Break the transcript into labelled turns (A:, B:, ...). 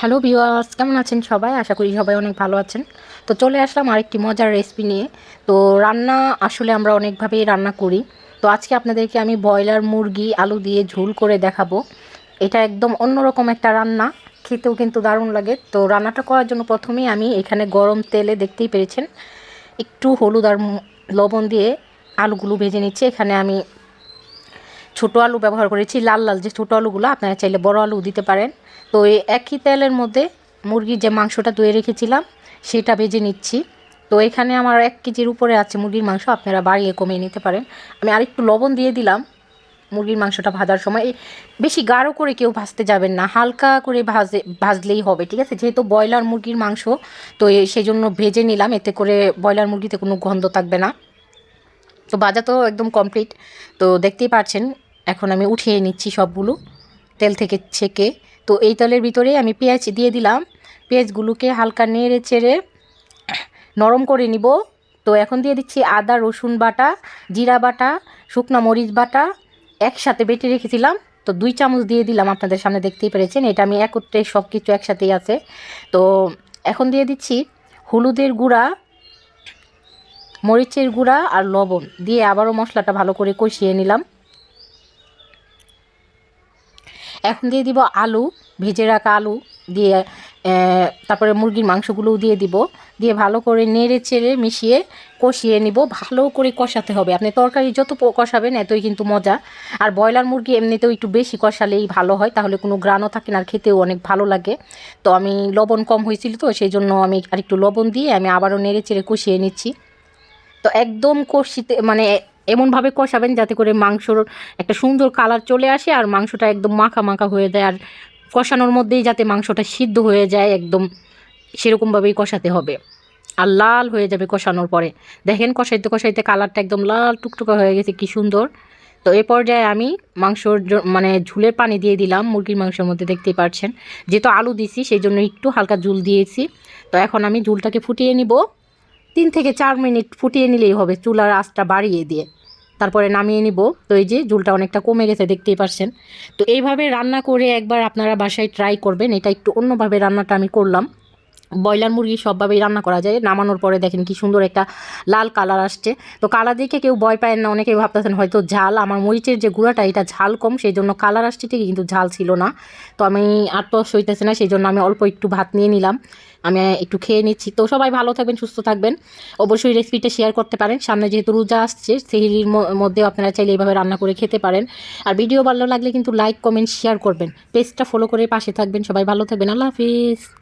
A: Hello viewers কেমন আছেন সবাই? আশা করি সবাই অনেক ভালো আছেন। তো চলে আসলাম আরেকটি মজার রেসিপি নিয়ে। তো রান্না আসলে আমরা অনেকভাবেই রান্না করি। তো আজকে আপনাদেরকে আমি ব্রয়লার মুরগি, আলু দিয়ে ঝোল করে দেখাবো। এটা একদম অন্যরকম একটা রান্না। খেতেও কিন্তু দারুণ লাগে। তো রান্নাটা করার জন্য প্রথমেই আমি এখানে গরম তেলে, দেখতেই পেরেছেন, একটু হলুদ আর লবণ দিয়ে আলুগুলো ভেজে নিচ্ছি। এখানে আমি ছোটো আলু ব্যবহার করেছি, লাল লাল যে ছোটো আলুগুলো, আপনারা চাইলে বড় আলু দিতে পারেন। তো এই একই তেলের মধ্যে মুরগির যে মাংসটা ধুয়ে রেখেছিলাম, সেটা ভেজে নিচ্ছি। তো এখানে আমার এক কেজির উপরে আছে মুরগির মাংস, আপনারা বাড়িয়ে কমিয়ে নিতে পারেন। আমি আরেকটু লবণ দিয়ে দিলাম মুরগির মাংসটা ভাজার সময়। বেশি গাঢ় করে কেউ ভাজতে যাবেন না, হালকা করে ভাজে, ভাজলেই হবে, ঠিক আছে? যেহেতু ব্রয়লার মুরগির মাংস, তো সেই জন্য ভেজে নিলাম, এতে করে ব্রয়লার মুরগিতে কোনো গন্ধ থাকবে না। তো বাজা তো একদম কমপ্লিট তো দেখতেই পাচ্ছেন এখন আমি উঠিয়ে নিচ্ছি সবগুলো, তেল থেকে ছেঁকে। তো এই তেলের ভিতরে আমি পেঁয়াজ দিয়ে দিলাম। পেঁয়াজগুলোকে হালকা নেড়ে চেড়ে নরম করে নিব। তো এখন দিয়ে দিচ্ছি আদা, রসুন বাটা, জিরা বাটা, শুকনা মরিচ বাটা, একসাথে বেটে রেখেছিলাম। তো দুই চামচ দিয়ে দিলাম, আপনাদের সামনে দেখতেই পেরেছেন। এটা আমি একত্রে সব কিছু একসাথেই আছে। তো এখন দিয়ে দিচ্ছি হলুদের গুঁড়া মরিচের গুঁড়া আর লবণ দিয়ে আবারও মশলাটা ভালো করে কষিয়ে নিলাম। এখন দিয়ে দিব আলু, ভেজে রাখা আলু দিয়ে তারপরে মুরগির মাংসগুলোও দিয়ে দিব। দিয়ে ভালো করে নেড়ে চেড়ে মিশিয়ে কষিয়ে নিব। ভালো করে কষাতে হবে। আপনি তরকারি যত কষাবেন, এতই কিন্তু মজা। আর ব্রয়লার মুরগি এমনিতেও একটু বেশি কষালেই ভালো হয়, তাহলে কোনো গ্রানও থাকে না আর খেতেও অনেক ভালো লাগে। তো আমি লবণ কম হয়েছিল তো, সেই জন্য আমি আরেকটু লবণ দিয়ে আমি আবারও নেড়ে চেড়ে কষিয়ে নিচ্ছি। তো একদম কষিতে মানে এমনভাবে কষাবেন যাতে করে মাংসর একটা সুন্দর কালার চলে আসে আর মাংসটা একদম মাখা মাখা হয়ে যায়। আর কষানোর মধ্যেই যাতে মাংসটা সিদ্ধ হয়ে যায়, একদম সেরকমভাবেই কষাতে হবে। আর লাল হয়ে যাবে কষানোর পরে। দেখেন কষাইতে কষাইতে কালারটা একদম লাল টুকটুকা হয়ে গেছে, কি সুন্দর। তো এই পর্যায়ে আমি মাংসর মানে ঝুলের পানি দিয়ে দিলাম মুরগির মাংসের মধ্যে, দেখতেই পাচ্ছেন। যেহেতু আলু দিছি, সেই জন্য একটু হালকা ঝুল দিয়েছি। তো এখন আমি ঝুলটাকে ফুটিয়ে নিব। তিন থেকে চার মিনিট ফুটিয়ে নিলেই হবে চুলার আঁচটা বাড়িয়ে দিয়ে। তারপরে নামিয়ে নিব। তো এই যে ঝুলটা অনেকটা কমে গেছে, দেখতেই পারছেন। তো এইভাবে রান্না করে একবার আপনারা বাসায় ট্রাই করবেন। এটা একটু অন্যভাবে রান্নাটা আমি করলাম। ব্রয়লার মুরগি সবভাবেই রান্না করা যায়। নামানোর পরে দেখেন কি সুন্দর একটা লাল কালার আসছে। তো কালার দেখে কেউ ভয় পায় না, অনেকেই ভাবতেছেন হয়তো ঝাল। আমার মরিচের যে গুঁড়াটা, এটা ঝাল কম সেই জন্য কালার আসছে ঠিকই, কিন্তু ঝাল ছিল না। তো আমি আর তো সইতেছে না সেই জন্য আমি অল্প একটু ভাত নিয়ে নিলাম। আমি একটু খেয়ে নিচ্ছি। তো সবাই ভালো থাকবেন, সুস্থ থাকবেন। অবশ্যই রেসিপিটা শেয়ার করতে পারেন। সামনে যেহেতু রোজা আসছে, সেহিরির মধ্যেও আপনারা চাইলে এইভাবে রান্না করে খেতে পারেন। আর ভিডিও ভালো লাগলে কিন্তু লাইক কমেন্ট শেয়ার করবেন। পেজটা ফলো করে পাশে থাকবেন। সবাই ভালো থাকবেন। আল্লাহ হাফিজ।